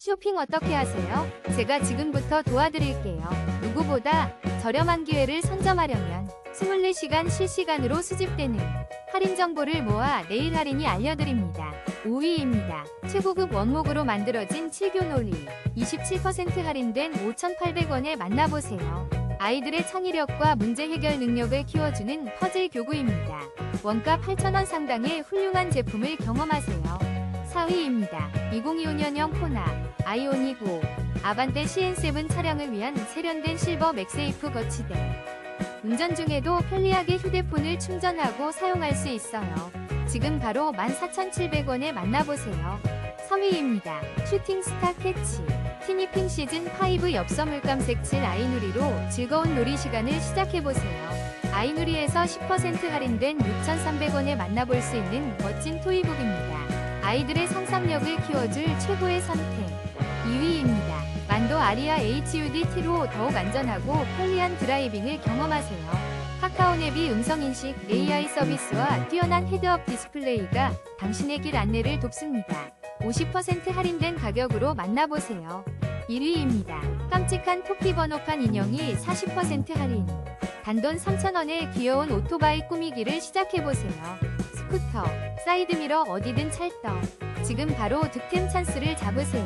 쇼핑 어떻게 하세요? 제가 지금부터 도와드릴게요. 누구보다 저렴한 기회를 선점하려면 24시간 실시간으로 수집되는 할인 정보를 모아 내일 할인이 알려드립니다. 5위입니다. 최고급 원목으로 만들어진 7교 논리. 27% 할인된 5,800원에 만나보세요. 아이들의 창의력과 문제 해결 능력을 키워주는 퍼즐 교구입니다. 원가 8,000원 상당의 훌륭한 제품을 경험하세요. 4위입니다. 2025년형 코나 아이오닉 5 아반떼 CN7 차량을 위한 세련된 실버 맥세이프 거치대 운전 중에도 편리하게 휴대폰을 충전하고 사용할 수 있어요. 지금 바로 14,700원에 만나보세요. 3위입니다. 슈팅스타 캐치 티니핑 시즌5 엽서 물감색 칠 아이누리로 즐거운 놀이 시간을 시작해보세요. 아이누리에서 10% 할인된 6,300원에 만나볼 수 있는 멋진 토이북입니다. 아이들의 상상력을 키워줄 최고의 선택. 2위입니다. 만도 아리아 HUD T로 더욱 안전하고 편리한 드라이빙을 경험하세요. 카카오 내비 음성인식 AI 서비스와 뛰어난 헤드업 디스플레이가 당신의 길 안내를 돕습니다. 50% 할인된 가격으로 만나보세요. 1위입니다. 깜찍한 토끼 번호판 인형이 40% 할인. 단돈 3,000원에 귀여운 오토바이 꾸미기를 시작해보세요. 스쿠터, 사이드미러 어디든 찰떡. 지금 바로 득템 찬스를 잡으세요.